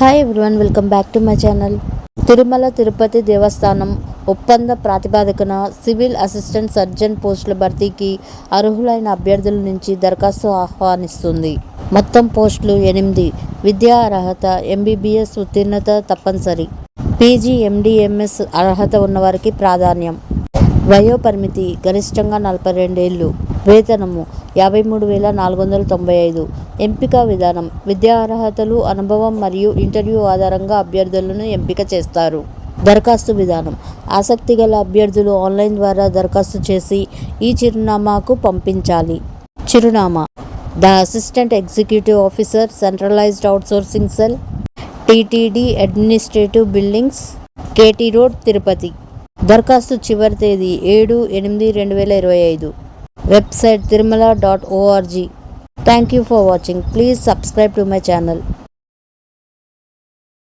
Hi everyone welcome back to my channel Tirumala Tirupati Devasthanam ఒప్పంద ప్రాతిపాదికన civil assistant surgeon పోస్టుల భర్తీకి అర్హులైన అభ్యర్థుల నుంచి దరఖాస్తు ఆహ్వానిస్తుంది. మొత్తం పోస్టులు ఎనిమిది. విద్యా అర్హత ఎంబీబీఎస్ ఉత్తీర్ణత తప్పనిసరి. పీజీ ఎండిఎంఎస్ అర్హత ఉన్నవారికి ప్రాధాన్యం. వయో పరిమితి గరిష్టంగా నలభై రెండేళ్ళు. వేతనము యాభై మూడు వేల నాలుగు వందల తొంభై ఐదు. ఎంపిక విధానం. విద్యా అర్హతలు అనుభవం మరియు ఇంటర్వ్యూ ఆధారంగా అభ్యర్థులను ఎంపిక చేస్తారు. దరఖాస్తు విధానం. ఆసక్తి గల అభ్యర్థులు ఆన్లైన్ ద్వారా దరఖాస్తు చేసి ఈ చిరునామాకు పంపించాలి. చిరునామా. The assistant executive officer centralised outsourcing cell TTD administrative buildings KT road Tirupati. దరఖాస్తు చివరి తేదీ ఏడు ఎనిమిది రెండు వేల ఇరవై ఐదు. website tirumala.org. Thank you for watching. Please subscribe to my channel.